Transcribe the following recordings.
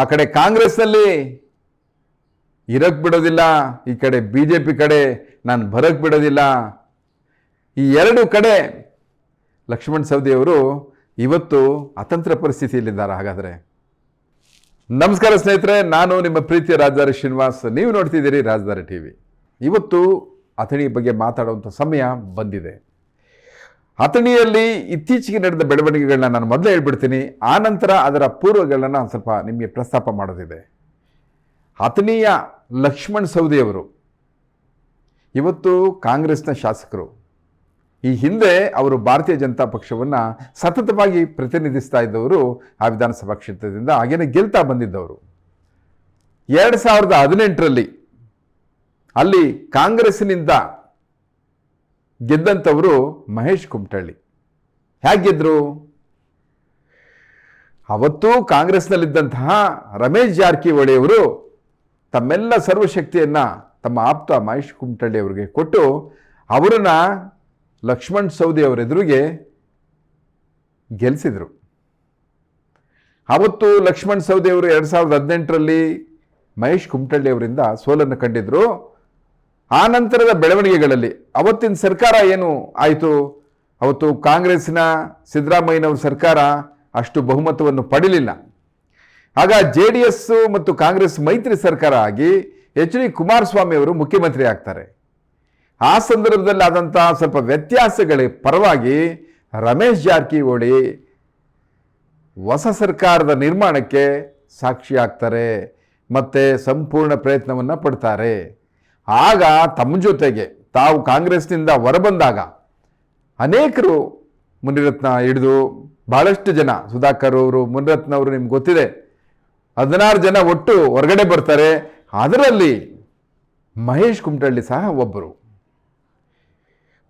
ಆ ಕಡೆ ಕಾಂಗ್ರೆಸ್ನಲ್ಲಿ ಇರಕ್ಕೆ ಬಿಡೋದಿಲ್ಲ, ಈ ಕಡೆ ಬಿ ಜೆ ಪಿ ಕಡೆ ನಾನು ಬರಕ್ ಬಿಡೋದಿಲ್ಲ. ಈ ಎರಡು ಕಡೆ ಲಕ್ಷ್ಮಣ್ ಸವದಿಯವರು ಇವತ್ತು ಅತಂತ್ರ ಪರಿಸ್ಥಿತಿಯಲ್ಲಿದ್ದಾರೆ. ಹಾಗಾದರೆ ನಮಸ್ಕಾರ ಸ್ನೇಹಿತರೆ, ನಾನು ನಿಮ್ಮ ಪ್ರೀತಿಯ ರಾಜಧಾರಿ ಶ್ರೀನಿವಾಸ್. ನೀವು ನೋಡ್ತಿದ್ದೀರಿ ರಾಜಧಾರಿ ಟಿ ವಿ ಇವತ್ತು ಅಥಣಿ ಬಗ್ಗೆ ಮಾತಾಡುವಂಥ ಸಮಯ ಬಂದಿದೆ. ಅಥಣಿಯಲ್ಲಿ ಇತ್ತೀಚೆಗೆ ನಡೆದ ಬೆಳವಣಿಗೆಗಳನ್ನ ನಾನು ಮೊದಲೇ ಹೇಳ್ಬಿಡ್ತೀನಿ. ಆ ನಂತರ ಅದರ ಪೂರ್ವಗಳನ್ನ ಒಂದು ಸ್ವಲ್ಪ ನಿಮಗೆ ಪ್ರಸ್ತಾಪ ಮಾಡೋದಿದೆ. ಅಥಣಿಯ ಲಕ್ಷ್ಮಣ್ ಸೌದಿಯವರು ಇವತ್ತು ಕಾಂಗ್ರೆಸ್ನ ಶಾಸಕರು, ಈ ಹಿಂದೆ ಅವರು ಭಾರತೀಯ ಜನತಾ ಪಕ್ಷವನ್ನು ಸತತವಾಗಿ ಪ್ರತಿನಿಧಿಸ್ತಾ ಇದ್ದವರು ಆ ವಿಧಾನಸಭಾ ಕ್ಷೇತ್ರದಿಂದ, ಹಾಗೇನೆ ಗೆಲ್ತಾ ಬಂದಿದ್ದವರು. ಎರಡು ಸಾವಿರದ ಹದಿನೆಂಟರಲ್ಲಿ ಅಲ್ಲಿ ಕಾಂಗ್ರೆಸ್ಸಿನಿಂದ ಗೆದ್ದಂಥವರು ಮಹೇಶ್ ಕುಮಟಳ್ಳಿ. ಹೇಗೆ ಗೆದ್ದರು ಅವತ್ತು ಕಾಂಗ್ರೆಸ್ನಲ್ಲಿದ್ದಂತಹ ರಮೇಶ್ ಜಾರಕಿಹೊಳಿ ಅವರು ತಮ್ಮೆಲ್ಲ ಸರ್ವಶಕ್ತಿಯನ್ನು ತಮ್ಮ ಆಪ್ತ ಮಹೇಶ್ ಕುಮಟಳ್ಳಿ ಅವರಿಗೆ ಕೊಟ್ಟು ಅವರನ್ನ ಲಕ್ಷ್ಮಣ್ ಸೌದಿ ಅವರ ಎದುರಿಗೆ ಗೆಲ್ಲಿಸಿದರು ಅವತ್ತು ಲಕ್ಷ್ಮಣ್ ಸೌದಿ ಅವರು ಎರಡು ಸಾವಿರದ ಹದಿನೆಂಟರಲ್ಲಿ ಮಹೇಶ್ ಕುಮಟಳ್ಳಿ ಅವರಿಂದ ಸೋಲನ್ನು ಕಂಡಿದ್ರು. ಆ ನಂತರದ ಬೆಳವಣಿಗೆಗಳಲ್ಲಿ ಅವತ್ತಿನ ಸರ್ಕಾರ ಏನು ಆಯಿತು? ಅವತ್ತು ಕಾಂಗ್ರೆಸ್ನ ಸಿದ್ದರಾಮಯ್ಯನವ್ರ ಸರ್ಕಾರ ಅಷ್ಟು ಬಹುಮತವನ್ನು ಪಡೀಲಿಲ್ಲ. ಆಗ ಜೆ ಡಿ ಎಸ್ ಮತ್ತು ಕಾಂಗ್ರೆಸ್ ಮೈತ್ರಿ ಸರ್ಕಾರ ಆಗಿ ಎಚ್ ಡಿ ಕುಮಾರಸ್ವಾಮಿ ಅವರು ಮುಖ್ಯಮಂತ್ರಿ ಆಗ್ತಾರೆ. ಆ ಸಂದರ್ಭದಲ್ಲಿ ಆದಂತಹ ಸ್ವಲ್ಪ ವ್ಯತ್ಯಾಸಗಳ ಪರವಾಗಿ ರಮೇಶ್ ಜಾರಕಿಹೊಳಿ ಹೊಸ ಸರ್ಕಾರದ ನಿರ್ಮಾಣಕ್ಕೆ ಸಾಕ್ಷಿಯಾಗ್ತಾರೆ ಮತ್ತು ಸಂಪೂರ್ಣ ಪ್ರಯತ್ನವನ್ನು ಪಡ್ತಾರೆ. ಆಗ ತಮ್ಮ ಜೊತೆಗೆ ತಾವು ಕಾಂಗ್ರೆಸ್ನಿಂದ ಹೊರಬಂದಾಗ ಅನೇಕರು ಮುನಿರತ್ನ ಹಿಡಿದು ಭಾಳಷ್ಟು ಜನ, ಸುಧಾಕರ್ ಅವರು, ಮುನಿರತ್ನ ಅವರು ನಿಮ್ಗೆ ಗೊತ್ತಿದೆ, ಹದಿನಾರು ಜನ ಒಟ್ಟು ಹೊರಗಡೆ ಬರ್ತಾರೆ. ಅದರಲ್ಲಿ ಮಹೇಶ್ ಕುಮಟಳ್ಳಿ ಸಹ ಒಬ್ಬರು.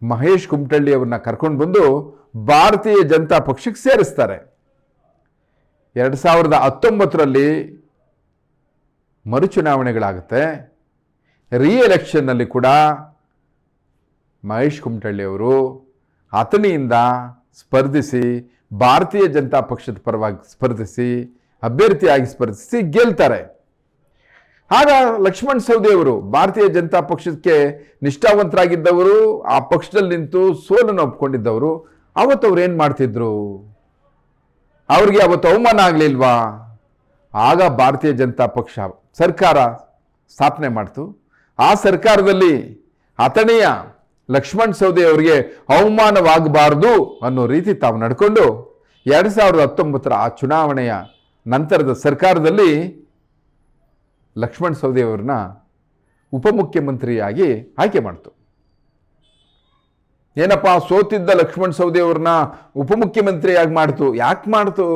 ಮಹೇಶ್ ಕುಮಟಳ್ಳಿ ಅವ್ರನ್ನ ಕರ್ಕೊಂಡು ಬಂದು ಭಾರತೀಯ ಜನತಾ ಪಕ್ಷಕ್ಕೆ ಸೇರಿಸ್ತಾರೆ. ಎರಡು ಸಾವಿರದ ಹತ್ತೊಂಬತ್ತರಲ್ಲಿ ಮರುಚುನಾವಣೆಗಳಾಗುತ್ತೆ. ರೀ ಎಲೆಕ್ಷನ್ನಲ್ಲಿ ಕೂಡ ಮಹೇಶ್ ಕುಮಟಳ್ಳಿಯವರು ಅಥಣಿಯಿಂದ ಸ್ಪರ್ಧಿಸಿ ಭಾರತೀಯ ಜನತಾ ಪಕ್ಷದ ಪರವಾಗಿ ಸ್ಪರ್ಧಿಸಿ, ಅಭ್ಯರ್ಥಿಯಾಗಿ ಸ್ಪರ್ಧಿಸಿ ಗೆಲ್ತಾರೆ. ಆಗ ಲಕ್ಷ್ಮಣ್ ಸವದಿಯವರು ಭಾರತೀಯ ಜನತಾ ಪಕ್ಷಕ್ಕೆ ನಿಷ್ಠಾವಂತರಾಗಿದ್ದವರು, ಆ ಪಕ್ಷದಲ್ಲಿ ನಿಂತು ಸೋಲನ್ನು ಒಪ್ಕೊಂಡಿದ್ದವರು, ಅವತ್ತು ಅವ್ರು ಏನು ಮಾಡ್ತಿದ್ರು? ಅವ್ರಿಗೆ ಅವತ್ತು ಅವಮಾನ ಆಗಲಿಲ್ವಾ? ಆಗ ಭಾರತೀಯ ಜನತಾ ಪಕ್ಷ ಸರ್ಕಾರ ಸ್ಥಾಪನೆ ಮಾಡ್ತು. ಆ ಸರ್ಕಾರದಲ್ಲಿ ಅಥಣಿಯ ಲಕ್ಷ್ಮಣ್ ಸವದಿ ಅವರಿಗೆ ಅವಮಾನವಾಗಬಾರ್ದು ಅನ್ನೋ ರೀತಿ ತಾವು ನಡ್ಕೊಂಡು ಎರಡು ಸಾವಿರದ ಹತ್ತೊಂಬತ್ತರ ಆ ಚುನಾವಣೆಯ ನಂತರದ ಸರ್ಕಾರದಲ್ಲಿ ಲಕ್ಷ್ಮಣ್ ಸವದಿ ಅವರನ್ನ ಉಪಮುಖ್ಯಮಂತ್ರಿಯಾಗಿ ಆಯ್ಕೆ ಮಾಡ್ತು. ಏನಪ್ಪ, ಸೋತಿದ್ದ ಲಕ್ಷ್ಮಣ್ ಸವದಿ ಅವ್ರನ್ನ ಉಪಮುಖ್ಯಮಂತ್ರಿಯಾಗಿ ಮಾಡ್ತು. ಯಾಕೆ ಮಾಡ್ತು?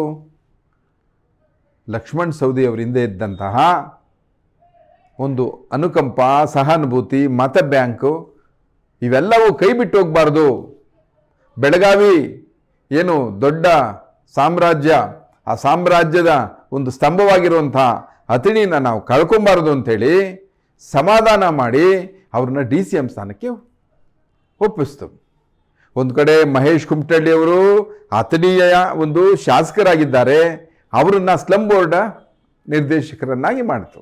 ಲಕ್ಷ್ಮಣ್ ಸವದಿ ಅವರಿಂದ ಹಿಂದೆ ಇದ್ದಂತಹ ಒಂದು ಅನುಕಂಪ, ಸಹಾನುಭೂತಿ, ಮತ ಬ್ಯಾಂಕು, ಇವೆಲ್ಲವೂ ಕೈ ಬಿಟ್ಟು ಹೋಗಬಾರ್ದು. ಬೆಳಗಾವಿ ಏನು ದೊಡ್ಡ ಸಾಮ್ರಾಜ್ಯ, ಆ ಸಾಮ್ರಾಜ್ಯದ ಒಂದು ಸ್ತಂಭವಾಗಿರುವಂಥ ಅತಿಣಿನ ನಾವು ಕಳ್ಕೊಬಾರ್ದು ಅಂಥೇಳಿ ಸಮಾಧಾನ ಮಾಡಿ ಅವ್ರನ್ನ ಡಿ ಸಿ ಎಂ ಸ್ಥಾನಕ್ಕೆ ಒಪ್ಪಿಸ್ತು. ಒಂದು ಕಡೆ ಮಹೇಶ್ ಕುಮಟಳ್ಳಿ ಅವರು ಅಥಣಿಯ ಒಂದು ಶಾಸಕರಾಗಿದ್ದಾರೆ, ಅವರನ್ನು ಸ್ಲಂ ಬೋರ್ಡ ನಿರ್ದೇಶಕರನ್ನಾಗಿ ಮಾಡಿತು.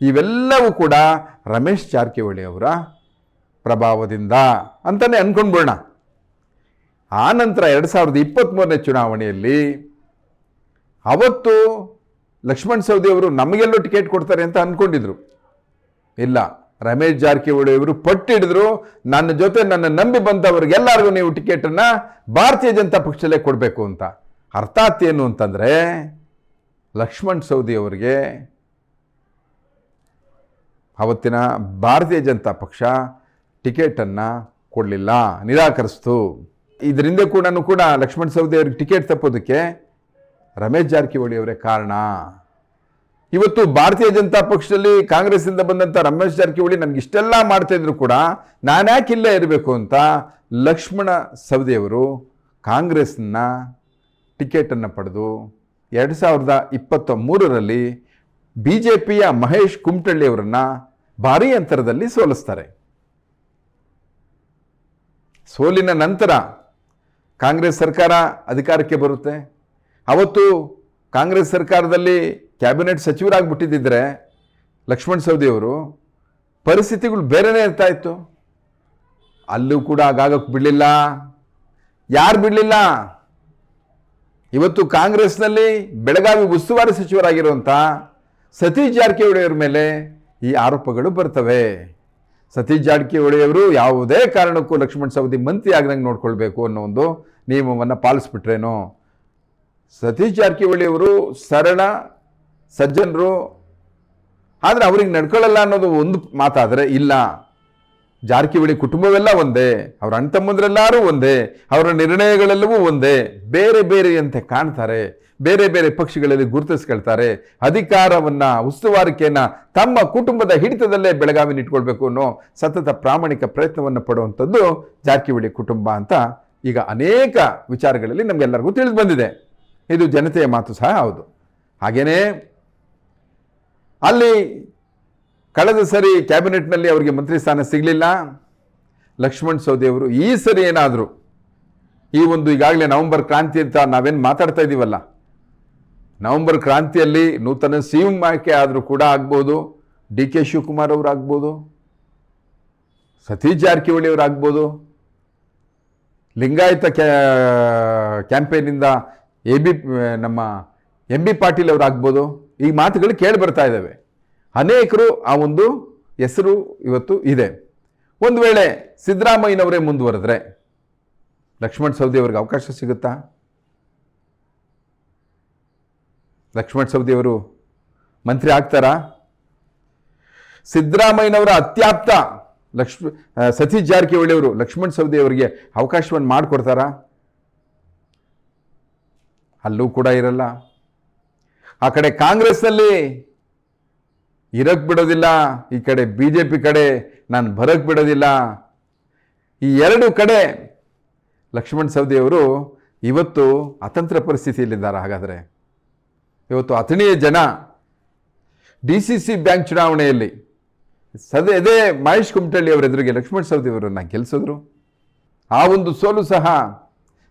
ಇವೆಲ್ಲವೂ ಕೂಡ ರಮೇಶ್ ಜಾರಕಿಹೊಳಿ ಅವರ ಪ್ರಭಾವದಿಂದ ಅಂತಲೇ ಅಂದ್ಕೊಂಡ್ಬಿಡೋಣ ಆ ನಂತರ ಎರಡು ಸಾವಿರದ ಇಪ್ಪತ್ತ್ಮೂರನೇ ಚುನಾವಣೆಯಲ್ಲಿ ಅವತ್ತು ಲಕ್ಷ್ಮಣ್ ಸವದಿ ಅವರು ನಮಗೆಲ್ಲೂ ಟಿಕೆಟ್ ಕೊಡ್ತಾರೆ ಅಂತ ಅಂದ್ಕೊಂಡಿದ್ರು ಇಲ್ಲ, ರಮೇಶ್ ಜಾರಕಿಹೊಳಿ ಅವರು ಪಟ್ಟಿಡಿದ್ರು, ನನ್ನ ಜೊತೆ ನನ್ನ ನಂಬಿ ಬಂದವರಿಗೆಲ್ಲರಿಗೂ ನೀವು ಟಿಕೆಟನ್ನು ಭಾರತೀಯ ಜನತಾ ಪಕ್ಷದಲ್ಲೇ ಕೊಡಬೇಕು ಅಂತ. ಅರ್ಥಾತ್ ಏನು ಅಂತಂದರೆ ಲಕ್ಷ್ಮಣ್ ಸವದಿ ಅವರಿಗೆ ಅವತ್ತಿನ ಭಾರತೀಯ ಜನತಾ ಪಕ್ಷ ಟಿಕೆಟನ್ನು ಕೊಡಲಿಲ್ಲ, ನಿರಾಕರಿಸ್ತು. ಇದರಿಂದ ಕೂಡ ಕೂಡ ಲಕ್ಷ್ಮಣ ಸವದಿ ಅವ್ರಿಗೆ ಟಿಕೆಟ್ ತಪ್ಪೋದಕ್ಕೆ ರಮೇಶ್ ಜಾರಕಿಹೊಳಿ ಅವರೇ ಕಾರಣ. ಇವತ್ತು ಭಾರತೀಯ ಜನತಾ ಪಕ್ಷದಲ್ಲಿ ಕಾಂಗ್ರೆಸ್ಸಿಂದ ಬಂದಂಥ ರಮೇಶ್ ಜಾರಕಿಹೊಳಿ ನನಗೆ ಇಷ್ಟೆಲ್ಲ ಮಾಡ್ತಾ ಇದ್ರು ಕೂಡ ನಾನ್ಯಾಕೆ ಇಲ್ಲೇ ಇರಬೇಕು ಅಂತ ಲಕ್ಷ್ಮಣ ಸವದಿಯವರು ಕಾಂಗ್ರೆಸ್ನ ಟಿಕೆಟನ್ನು ಪಡೆದು ಎರಡು ಸಾವಿರದ ಇಪ್ಪತ್ತ ಮೂರರಲ್ಲಿ ಬಿ ಜೆ ಪಿಯ ಮಹೇಶ್ ಕುಮಟಳ್ಳಿ ಅವರನ್ನು ಭಾರೀ ಅಂತರದಲ್ಲಿ ಸೋಲಿಸ್ತಾರೆ. ಸೋಲಿನ ನಂತರ ಕಾಂಗ್ರೆಸ್ ಸರ್ಕಾರ ಅಧಿಕಾರಕ್ಕೆ ಬರುತ್ತೆ. ಅವತ್ತು ಕಾಂಗ್ರೆಸ್ ಸರ್ಕಾರದಲ್ಲಿ ಕ್ಯಾಬಿನೆಟ್ ಸಚಿವರಾಗ್ಬಿಟ್ಟಿದ್ದಿದ್ರೆ ಲಕ್ಷ್ಮಣ್ ಸವದಿಯವರು ಪರಿಸ್ಥಿತಿಗಳು ಬೇರೆನೇ ಇರ್ತಾ ಇತ್ತು. ಅಲ್ಲೂ ಕೂಡ ಆಗಾಗಕ್ಕೆ ಬಿಡಲಿಲ್ಲ. ಯಾರು ಬಿಡಲಿಲ್ಲ? ಇವತ್ತು ಕಾಂಗ್ರೆಸ್ನಲ್ಲಿ ಬೆಳಗಾವಿ ಉಸ್ತುವಾರಿ ಸಚಿವರಾಗಿರುವಂಥ ಸತೀಶ್ ಜಾರಕಿಹೊಳಿಯವರ ಮೇಲೆ ಈ ಆರೋಪಗಳು ಬರ್ತವೆ. ಸತೀಶ್ ಜಾರಕಿಹೊಳಿಯವರು ಯಾವುದೇ ಕಾರಣಕ್ಕೂ ಲಕ್ಷ್ಮಣ್ ಸವದಿ ಮಂತ್ರಿ ಆಗದಂಗೆ ನೋಡ್ಕೊಳ್ಬೇಕು ಅನ್ನೋ ಒಂದು ನಿಯಮವನ್ನು ಪಾಲಿಸ್ಬಿಟ್ರೇನೋ? ಸತೀಶ್ ಜಾರಕಿಹೊಳಿಯವರು ಸರಳ, ಸಜ್ಜನರು, ಆದರೆ ಅವ್ರಿಗೆ ನಡ್ಕೊಳ್ಳಲ್ಲ ಅನ್ನೋದು ಒಂದು ಮಾತಾದರೆ ಇಲ್ಲ. ಜಾರಕಿಹೊಳಿ ಕುಟುಂಬವೆಲ್ಲ ಒಂದೇ, ಅವರ ಅಣ್ಣ ತಮ್ಮಂದ್ರೆಲ್ಲರೂ ಒಂದೇ, ಅವರ ನಿರ್ಣಯಗಳೆಲ್ಲವೂ ಒಂದೇ, ಬೇರೆ ಬೇರೆಯಂತೆ ಕಾಣ್ತಾರೆ. ಬೇರೆ ಬೇರೆ ಪಕ್ಷಗಳಲ್ಲಿ ಗುರುತಿಸ್ಕೊಳ್ತಾರೆ. ಅಧಿಕಾರವನ್ನ, ಉಸ್ತುವಾರಿಕೆಯನ್ನ ತಮ್ಮ ಕುಟುಂಬದ ಹಿಡಿತದಲ್ಲೇ ಬೆಳಗಾವಿನ ಇಟ್ಕೊಳ್ಬೇಕು ಅನ್ನೋ ಸತತ ಪ್ರಾಮಾಣಿಕ ಪ್ರಯತ್ನವನ್ನು ಪಡುವಂಥದ್ದು ಜಾರಕಿಹೊಳಿ ಕುಟುಂಬ ಅಂತ ಈಗ ಅನೇಕ ವಿಚಾರಗಳಲ್ಲಿ ನಮಗೆಲ್ಲರಿಗೂ ತಿಳಿದು ಬಂದಿದೆ. ಇದು ಜನತೆಯ ಮಾತು ಸಹ ಹೌದು. ಹಾಗೇನೇ ಅಲ್ಲಿ ಕಳೆದ ಸರಿ ಕ್ಯಾಬಿನೆಟ್ನಲ್ಲಿ ಅವರಿಗೆ ಮಂತ್ರಿ ಸ್ಥಾನ ಸಿಗಲಿಲ್ಲ. ಲಕ್ಷ್ಮಣ್ ಸೌದಿ ಅವರು ಈ ಸರಿ ಏನಾದರೂ, ಈ ಒಂದು ಈಗಾಗಲೇ ನವೆಂಬರ್ ಕ್ರಾಂತಿ ಅಂತ ನಾವೇನು ಮಾತಾಡ್ತಾ ಇದ್ದೀವಲ್ಲ ನವೆಂಬರ್ ಕ್ರಾಂತಿಯಲ್ಲಿ ನೂತನ ಸಿ ಎಂ ಆಯ್ಕೆ ಆದರೂ ಕೂಡ ಆಗ್ಬೋದು. ಡಿ ಕೆ ಶಿವಕುಮಾರ್ ಅವರು ಆಗ್ಬೋದು. ಸತೀಶ್ ಜಾರಕಿಹೊಳಿ ಅವರು ಆಗ್ಬೋದು. ಲಿಂಗಾಯತ ಕ್ಯಾ ಕ್ಯಾಂಪೇನಿಂದ ಎ ಬಿ, ನಮ್ಮ ಎಂ ಬಿ ಪಾಟೀಲ್ ಅವರು ಆಗ್ಬೋದು. ಈ ಮಾತುಗಳು ಕೇಳಿ ಬರ್ತಾ ಇದ್ದಾವೆ. ಅನೇಕರು ಆ ಒಂದು ಹೆಸರು ಇವತ್ತು ಇದೆ. ಒಂದು ವೇಳೆ ಸಿದ್ದರಾಮಯ್ಯನವರೇ ಮುಂದುವರೆದ್ರೆ ಲಕ್ಷ್ಮಣ್ ಸವದಿ ಅವರಿಗೆ ಅವಕಾಶ ಸಿಗುತ್ತಾ? ಲಕ್ಷ್ಮಣ್ ಸವದಿಯವರು ಮಂತ್ರಿ ಆಗ್ತಾರಾ? ಸಿದ್ದರಾಮಯ್ಯನವರ ಅತ್ಯಾಪ್ತ ಲಕ್ಷ್ಮ ಸತೀಶ್ ಜಾರಕಿಹೊಳಿ ಅವರು ಲಕ್ಷ್ಮಣ್ ಸವದಿ ಅವರಿಗೆ ಅವಕಾಶವನ್ನು ಮಾಡಿಕೊಡ್ತಾರಾ? ಅಲ್ಲೂ ಕೂಡ ಇರಲ್ಲ. ಆ ಕಡೆ ಕಾಂಗ್ರೆಸ್ನಲ್ಲಿ ಇರಕ್ಕೆ ಬಿಡೋದಿಲ್ಲ ಈ ಕಡೆ ಬಿ ಜೆ ಪಿ ಕಡೆ ನಾನು ಬರಕ್ಕೆ ಬಿಡೋದಿಲ್ಲ ಈ ಎರಡು ಕಡೆ ಲಕ್ಷ್ಮಣ್ ಸವದಿ ಅವರು ಇವತ್ತು ಅತಂತ್ರ ಪರಿಸ್ಥಿತಿಯಲ್ಲಿದ್ದಾರೆ. ಹಾಗಾದರೆ ಇವತ್ತು ಅಥಣಿಯ ಜನ ಡಿ ಸಿ ಸಿ ಬ್ಯಾಂಕ್ ಚುನಾವಣೆಯಲ್ಲಿ ಸದೇ, ಅದೇ ಮಹೇಶ್ ಕುಮಟಳ್ಳಿ ಅವರ ಎದುರಿಗೆ ಲಕ್ಷ್ಮಣ್ ಸವದಿ ಅವರನ್ನು ಗೆಲ್ಲಿಸಿದ್ರು ಆ ಒಂದು ಸೋಲು ಸಹ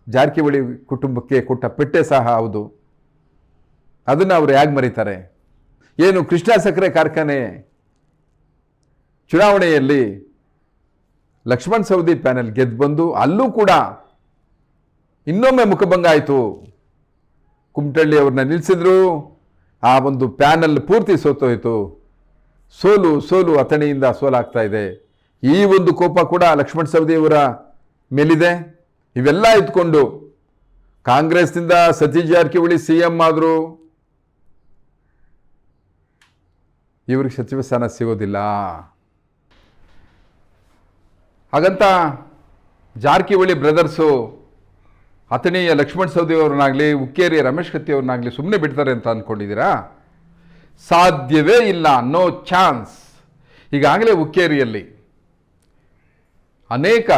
ಜಾರಕಿಹೊಳಿ ಕುಟುಂಬಕ್ಕೆ ಕೊಟ್ಟ ಪೆಟ್ಟೆ ಸಹ ಹೌದು. ಅದನ್ನು ಅವರು ಹೇಗೆ ಮರೀತಾರೆ? ಏನು ಕೃಷ್ಣ ಸಕ್ಕರೆ ಕಾರ್ಖಾನೆ ಚುನಾವಣೆಯಲ್ಲಿ ಲಕ್ಷ್ಮಣ್ ಸವದಿ ಪ್ಯಾನೆಲ್ ಗೆದ್ದು ಬಂದು ಅಲ್ಲೂ ಕೂಡ ಇನ್ನೊಮ್ಮೆ ಮುಖಭಂಗ ಆಯಿತು. ಕುಮಟಳ್ಳಿ ಅವ್ರನ್ನ ನಿಲ್ಲಿಸಿದ್ರು ಆ ಒಂದು ಪ್ಯಾನಲ್ ಪೂರ್ತಿ ಸೋತೋಯಿತು. ಸೋಲು ಸೋಲು ಅಥಣಿಯಿಂದ ಸೋಲಾಗ್ತಾ ಇದೆ. ಈ ಒಂದು ಕೋಪ ಕೂಡ ಲಕ್ಷ್ಮಣ್ ಸವದಿಯವರ ಮೇಲಿದೆ. ಇವೆಲ್ಲ ಇದ್ಕೊಂಡು ಕಾಂಗ್ರೆಸ್ನಿಂದ ಸತೀಶ್ ಜಾರಕಿಹೊಳಿ ಸಿ ಎಂ ಆದರು. ಇವ್ರಿಗೆ ಸಚಿವ ಸ್ಥಾನ ಸಿಗೋದಿಲ್ಲ. ಹಾಗಂತ ಜಾರಕಿಹೊಳಿ ಬ್ರದರ್ಸು ಅಥಣಿಯ ಲಕ್ಷ್ಮಣ್ ಸೌದಿ ಅವ್ರನ್ನಾಗಲಿ ಉಕ್ಕೇರಿಯ ರಮೇಶ್ ಕತ್ತಿ ಅವ್ರನ್ನಾಗಲಿ ಸುಮ್ಮನೆ ಬಿಡ್ತಾರೆ ಅಂತ ಅಂದ್ಕೊಂಡಿದ್ದೀರಾ ಸಾಧ್ಯವೇ ಇಲ್ಲ, ನೋ ಚಾನ್ಸ್. ಈಗಾಗಲೇ ಉಕ್ಕೇರಿಯಲ್ಲಿ ಅನೇಕ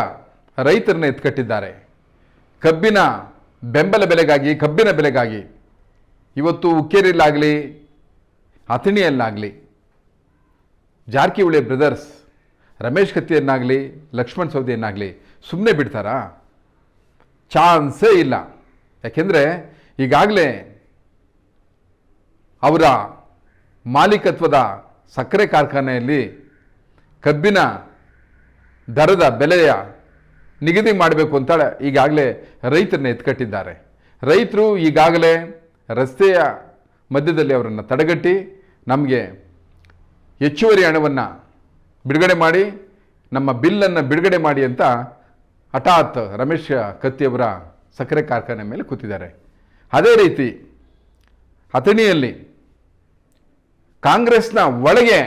ರೈತರನ್ನ ಎತ್ಕಟ್ಟಿದ್ದಾರೆ. ಕಬ್ಬಿನ ಬೆಂಬಲ ಬೆಲೆಗಾಗಿ, ಕಬ್ಬಿನ ಬೆಲೆಗಾಗಿ ಇವತ್ತು ಉಕ್ಕೇರಿಯಲ್ಲಾಗಲಿ, ಅಥಣಿಯಲ್ಲಾಗಲಿ, ಜಾರಕಿಹೊಳಿ ಬ್ರದರ್ಸ್ ರಮೇಶ್ ಕತ್ತಿಯನ್ನಾಗಲಿ, ಲಕ್ಷ್ಮಣ್ ಸೌದಿಯನ್ನಾಗಲಿ ಸುಮ್ಮನೆ ಬಿಡ್ತಾರಾ? ಚಾನ್ಸೇ ಇಲ್ಲ. ಯಾಕೆಂದರೆ ಈಗಾಗಲೇ ಅವರ ಮಾಲೀಕತ್ವದ ಸಕ್ಕರೆ ಕಾರ್ಖಾನೆಯಲ್ಲಿ ಕಬ್ಬಿನ ದರದ ಬೆಲೆಯ ನಿಗದಿ ಮಾಡಬೇಕು ಅಂತ ಈಗಾಗಲೇ ರೈತರನ್ನ ಎತ್ಕಟ್ಟಿದ್ದಾರೆ. ರೈತರು ಈಗಾಗಲೇ ರಸ್ತೆಯ ಮಧ್ಯದಲ್ಲಿ ಅವರನ್ನು ತಡೆಗಟ್ಟಿ ನಮಗೆ ಹೆಚ್ಚುವರಿ ಹಣವನ್ನು ಬಿಡುಗಡೆ ಮಾಡಿ, ನಮ್ಮ ಬಿಲ್ಲನ್ನು ಬಿಡುಗಡೆ ಮಾಡಿ ಅಂತ ಹಠಾತ್ ರಮೇಶ್ ಕತ್ತಿಯವರ ಸಕ್ಕರೆ ಕಾರ್ಖಾನೆ ಮೇಲೆ ಕೂತಿದ್ದಾರೆ. ಅದೇ ರೀತಿ ಅಥಣಿಯಲ್ಲಿ ಕಾಂಗ್ರೆಸ್ನ ಒಳಗೆ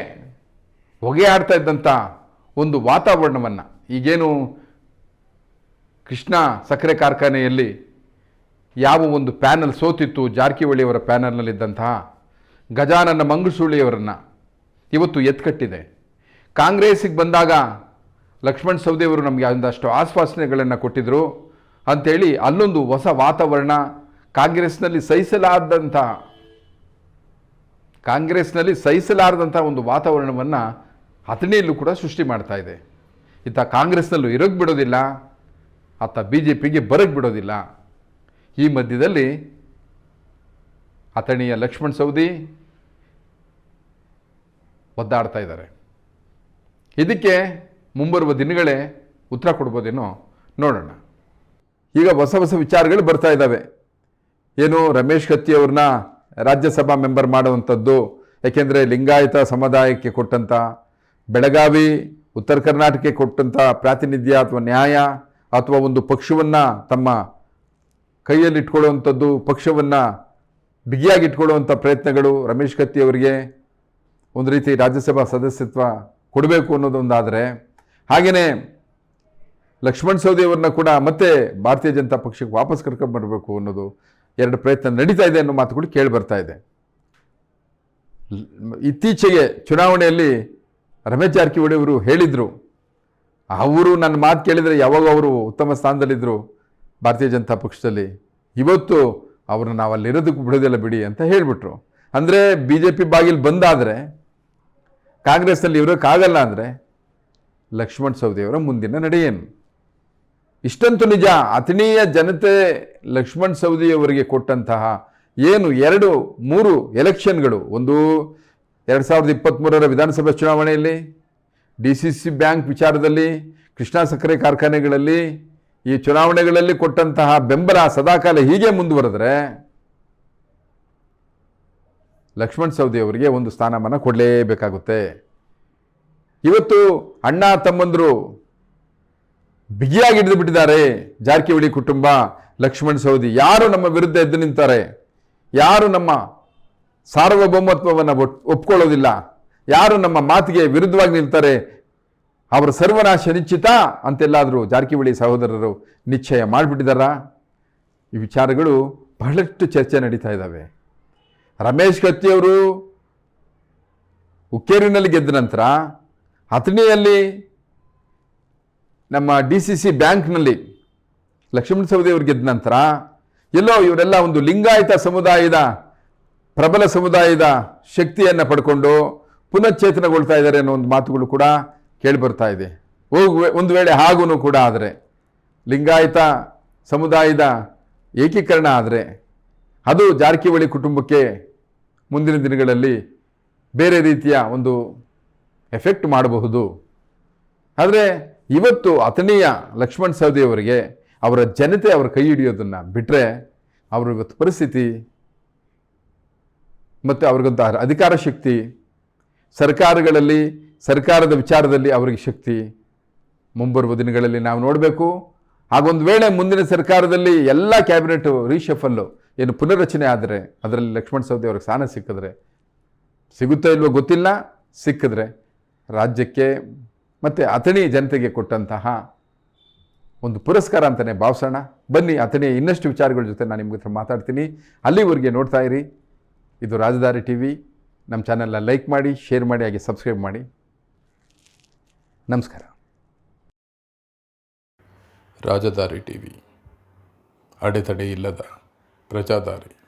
ಹೊಗೆ ಆಡ್ತಾ ಇದ್ದಂಥ ಒಂದು ವಾತಾವರಣವನ್ನು, ಈಗೇನು ಕೃಷ್ಣ ಸಕ್ಕರೆ ಕಾರ್ಖಾನೆಯಲ್ಲಿ ಯಾವ ಒಂದು ಪ್ಯಾನಲ್ ಸೋತಿತ್ತು, ಜಾರಕಿಹೊಳಿಯವರ ಪ್ಯಾನಲ್ನಲ್ಲಿದ್ದಂತಹ ಗಜಾನನ ಮಂಗಸೂಳಿಯವರನ್ನು ಇವತ್ತು ಎತ್ಕಟ್ಟಿದೆ. ಕಾಂಗ್ರೆಸ್ಸಿಗೆ ಬಂದಾಗ ಲಕ್ಷ್ಮಣ್ ಸವದಿಯವರು ನಮಗೆ ಒಂದಷ್ಟು ಆಶ್ವಾಸನೆಗಳನ್ನು ಕೊಟ್ಟಿದ್ದರು ಅಂಥೇಳಿ ಅಲ್ಲೊಂದು ಹೊಸ ವಾತಾವರಣ ಕಾಂಗ್ರೆಸ್ನಲ್ಲಿ ಸಹಿಸಲಾದಂಥ ಕಾಂಗ್ರೆಸ್ನಲ್ಲಿ ಸಹಿಸಲಾರದಂಥ ಒಂದು ವಾತಾವರಣವನ್ನು ಅಥಣಿಯಲ್ಲೂ ಕೂಡ ಸೃಷ್ಟಿ ಮಾಡ್ತಾ ಇದೆ. ಇತ್ತ ಕಾಂಗ್ರೆಸ್ನಲ್ಲೂ ಇರೋಕ್ಕೆ ಬಿಡೋದಿಲ್ಲ, ಆತ ಬಿ ಜೆ ಪಿಗೆ ಬರೋಕ್ಕೆ ಬಿಡೋದಿಲ್ಲ. ಈ ಮಧ್ಯದಲ್ಲಿ ಅಥಣಿಯ ಲಕ್ಷ್ಮಣ್ ಸವದಿ ಒದ್ದಾಡ್ತಾ ಇದ್ದಾರೆ. ಇದಕ್ಕೆ ಮುಂಬರುವ ದಿನಗಳೇ ಉತ್ತರ ಕೊಡ್ಬೋದೇನೋ ನೋಡೋಣ. ಈಗ ಹೊಸ ಹೊಸ ವಿಚಾರಗಳು ಬರ್ತಾ ಇದ್ದಾವೆ. ಏನು ರಮೇಶ್ ಕತ್ತಿ ಅವ್ರನ್ನ ರಾಜ್ಯಸಭಾ ಮೆಂಬರ್ ಮಾಡುವಂಥದ್ದು ಯಾಕೆಂದರೆ ಲಿಂಗಾಯತ ಸಮುದಾಯಕ್ಕೆ ಕೊಟ್ಟಂಥ ಬೆಳಗಾವಿ, ಉತ್ತರ ಕರ್ನಾಟಕಕ್ಕೆ ಕೊಟ್ಟಂಥ ಪ್ರಾತಿನಿಧ್ಯ ಅಥವಾ ನ್ಯಾಯ ಅಥವಾ ಒಂದು ಪಕ್ಷವನ್ನು ತಮ್ಮ ಕೈಯಲ್ಲಿ ಇಟ್ಕೊಳ್ಳುವಂಥದ್ದು, ಪಕ್ಷವನ್ನು ಬಿಗಿಯಾಗಿ ಇಟ್ಕೊಳ್ಳುವಂಥ ಪ್ರಯತ್ನಗಳು ರಮೇಶ್ ಕತ್ತಿ ಅವರಿಗೆ ಒಂದು ರೀತಿ ರಾಜ್ಯಸಭಾ ಸದಸ್ಯತ್ವ ಕೊಡಬೇಕು ಅನ್ನೋದೊಂದಾದರೆ ಹಾಗೆಯೇ ಲಕ್ಷ್ಮಣ್ ಸವದಿಯವ್ರನ್ನ ಕೂಡ ಮತ್ತೆ ಭಾರತೀಯ ಜನತಾ ಪಕ್ಷಕ್ಕೆ ವಾಪಸ್ ಕರ್ಕೊಂಡು ಬರಬೇಕು ಅನ್ನೋದು ಎರಡು ಪ್ರಯತ್ನ ನಡೀತಾ ಇದೆ ಅನ್ನೋ ಮಾತುಗಳು ಕೇಳಿ ಬರ್ತಾ ಇದೆ. ಇತ್ತೀಚೆಗೆ ಚುನಾವಣೆಯಲ್ಲಿ ರಮೇಶ್ ಜಾರಕಿಹೊಳಿ ಅವರು ಹೇಳಿದರು. ಅವರು ನನ್ನ ಮಾತು ಕೇಳಿದರೆ ಯಾವಾಗ ಅವರು ಉತ್ತಮ ಸ್ಥಾನದಲ್ಲಿದ್ದರು ಭಾರತೀಯ ಜನತಾ ಪಕ್ಷದಲ್ಲಿ. ಇವತ್ತು ಅವ್ರನ್ನ ನಾವು ಅಲ್ಲಿರೋದಕ್ಕೆ ಬಿಡೋದಿಲ್ಲ ಬಿಡಿ ಅಂತ ಹೇಳಿಬಿಟ್ರು. ಅಂದರೆ ಬಿ ಜೆ ಪಿ ಬಾಗಿಲು ಬಂದಾದರೆ, ಕಾಂಗ್ರೆಸ್ನಲ್ಲಿ ಇರೋಕ್ಕಾಗಲ್ಲ ಅಂದರೆ ಲಕ್ಷ್ಮಣ್ ಸವದಿಯವರ ಮುಂದಿನ ನಡೆಯೇನು? ಇಷ್ಟಂತೂ ನಿಜ, ಅಥಣೀಯ ಜನತೆ ಲಕ್ಷ್ಮಣ್ ಸವದಿಯವರಿಗೆ ಕೊಟ್ಟಂತಹ ಏನು ಎರಡು, ಮೂರು ಎಲೆಕ್ಷನ್ಗಳು? ಒಂದು ಎರಡು ಸಾವಿರದ ಇಪ್ಪತ್ತ್ಮೂರರ ವಿಧಾನಸಭಾ ಚುನಾವಣೆಯಲ್ಲಿ, ಡಿ ಸಿ ಸಿ ಬ್ಯಾಂಕ್ ವಿಚಾರದಲ್ಲಿ, ಕೃಷ್ಣಾ ಸಕ್ಕರೆ ಕಾರ್ಖಾನೆಗಳಲ್ಲಿ, ಈ ಚುನಾವಣೆಗಳಲ್ಲಿ ಕೊಟ್ಟಂತಹ ಬೆಂಬಲ ಸದಾಕಾಲ ಹೀಗೆ ಮುಂದುವರೆದ್ರೆ ಲಕ್ಷ್ಮಣ್ ಸವದಿ ಅವರಿಗೆ ಒಂದು ಸ್ಥಾನಮಾನ ಕೊಡಲೇಬೇಕಾಗುತ್ತೆ. ಇವತ್ತು ಅಣ್ಣ ತಮ್ಮಂದರು ಬಿಗಿಯಾಗಿ ಹಿಡಿದು ಬಿಟ್ಟಿದ್ದಾರೆ. ಜಾರಕಿಹೊಳಿ ಕುಟುಂಬ, ಲಕ್ಷ್ಮಣ್ ಸೌದಿ, ಯಾರು ನಮ್ಮ ವಿರುದ್ಧ ಎದ್ದು ನಿಂತಾರೆ? ಯಾರು ನಮ್ಮ ಸಾರ್ವಭೌಮತ್ವವನ್ನು ಒಪ್ಕೊಳ್ಳೋದಿಲ್ಲ? ಯಾರು ನಮ್ಮ ಮಾತಿಗೆ ವಿರುದ್ಧವಾಗಿ ನಿಲ್ತಾರೆ? ಅವರ ಸರ್ವನಾಶ ನಿಶ್ಚಿತ ಅಂತೆಲ್ಲಾದರೂ ಜಾರಕಿಹೊಳಿ ಸಹೋದರರು ನಿಶ್ಚಯ ಮಾಡಿಬಿಟ್ಟಿದ್ದಾರಾ? ಈ ವಿಚಾರಗಳು ಬಹಳಷ್ಟು ಚರ್ಚೆ ನಡೀತಾ ಇದ್ದಾವೆ. ರಮೇಶ್ ಕತ್ತಿಯವರು ಉಕ್ಕೇರಿನಲ್ಲಿ ಗೆದ್ದ ನಂತರ ಅಥಣಿಯಲ್ಲಿ ನಮ್ಮ ಡಿ ಸಿ ಸಿ ಬ್ಯಾಂಕ್ನಲ್ಲಿ ಲಕ್ಷ್ಮಣ ಸವದಿ ಅವರು ಗೆದ್ದ ನಂತರ ಎಲ್ಲೋ ಇವರೆಲ್ಲ ಒಂದು ಲಿಂಗಾಯತ ಸಮುದಾಯದ ಪ್ರಬಲ ಸಮುದಾಯದ ಶಕ್ತಿಯನ್ನು ಪಡ್ಕೊಂಡು ಪುನಶ್ಚೇತನಗೊಳ್ತಾ ಇದ್ದಾರೆ ಅನ್ನೋ ಒಂದು ಮಾತುಗಳು ಕೂಡ ಕೇಳಿಬರ್ತಾ ಇದೆ. ಹೋಗು ಒಂದು ವೇಳೆ ಹಾಗೂ ಕೂಡ ಆದರೆ ಲಿಂಗಾಯತ ಸಮುದಾಯದ ಏಕೀಕರಣ ಆದರೆ ಅದು ಜಾರಕಿಹೊಳಿ ಕುಟುಂಬಕ್ಕೆ ಮುಂದಿನ ದಿನಗಳಲ್ಲಿ ಬೇರೆ ರೀತಿಯ ಒಂದು ಎಫೆಕ್ಟ್ ಮಾಡಬಹುದು. ಆದರೆ ಇವತ್ತು ಅಥಣಿಯ ಲಕ್ಷ್ಮಣ್ ಸವದಿಯವರಿಗೆ ಅವರ ಜನತೆ ಅವರ ಕೈ ಹಿಡಿಯೋದನ್ನು ಬಿಟ್ಟರೆ ಅವ್ರ ಇವತ್ತು ಪರಿಸ್ಥಿತಿ ಮತ್ತು ಅವ್ರಿಗಂತ ಅಧಿಕಾರ ಶಕ್ತಿ, ಸರ್ಕಾರಗಳಲ್ಲಿ, ಸರ್ಕಾರದ ವಿಚಾರದಲ್ಲಿ ಅವರಿಗೆ ಶಕ್ತಿ ಮುಂಬರುವ ದಿನಗಳಲ್ಲಿ ನಾವು ನೋಡಬೇಕು. ಹಾಗೊಂದು ವೇಳೆ ಮುಂದಿನ ಸರ್ಕಾರದಲ್ಲಿ ಎಲ್ಲ ಕ್ಯಾಬಿನೆಟ್ ರೀಶಫಲ್ಲು ಏನು ಪುನರ್ರಚನೆ ಆದರೆ, ಅದರಲ್ಲಿ ಲಕ್ಷ್ಮಣ್ ಸವದಿ ಅವ್ರಿಗೆ ಸ್ಥಾನ ಸಿಕ್ಕಿದ್ರೆ ಸಿಗುತ್ತೋ ಇಲ್ವೋ ಗೊತ್ತಿಲ್ಲ, ಸಿಕ್ಕಿದ್ರೆ ರಾಜ್ಯಕ್ಕೆ ಮತ್ತು ಅಥಣಿ ಜನತೆಗೆ ಕೊಟ್ಟಂತಹ ಒಂದು ಪುರಸ್ಕಾರ ಅಂತಲೇ ಭಾವಿಸೋಣ ಬನ್ನಿ ಅಥಣಿಯ ಇನ್ನಷ್ಟು ವಿಚಾರಗಳ ಜೊತೆ ನಾನು ನಿಮ್ಗೆ ಹತ್ರ ಮಾತಾಡ್ತೀನಿ. ಅಲ್ಲಿವರೆಗೆ ನೋಡ್ತಾ ಇರಿ. ಇದು ರಾಜಧಾನಿ ಟಿ ವಿ. ನಮ್ಮ ಚಾನೆಲ್ನ ಲೈಕ್ ಮಾಡಿ, ಶೇರ್ ಮಾಡಿ, ಹಾಗೆ ಸಬ್ಸ್ಕ್ರೈಬ್ ಮಾಡಿ. ನಮಸ್ಕಾರ. Rajadhari T V. ಅಡೆತಡೆ ಇಲ್ಲದ ಪ್ರಜಾದಾರಿ.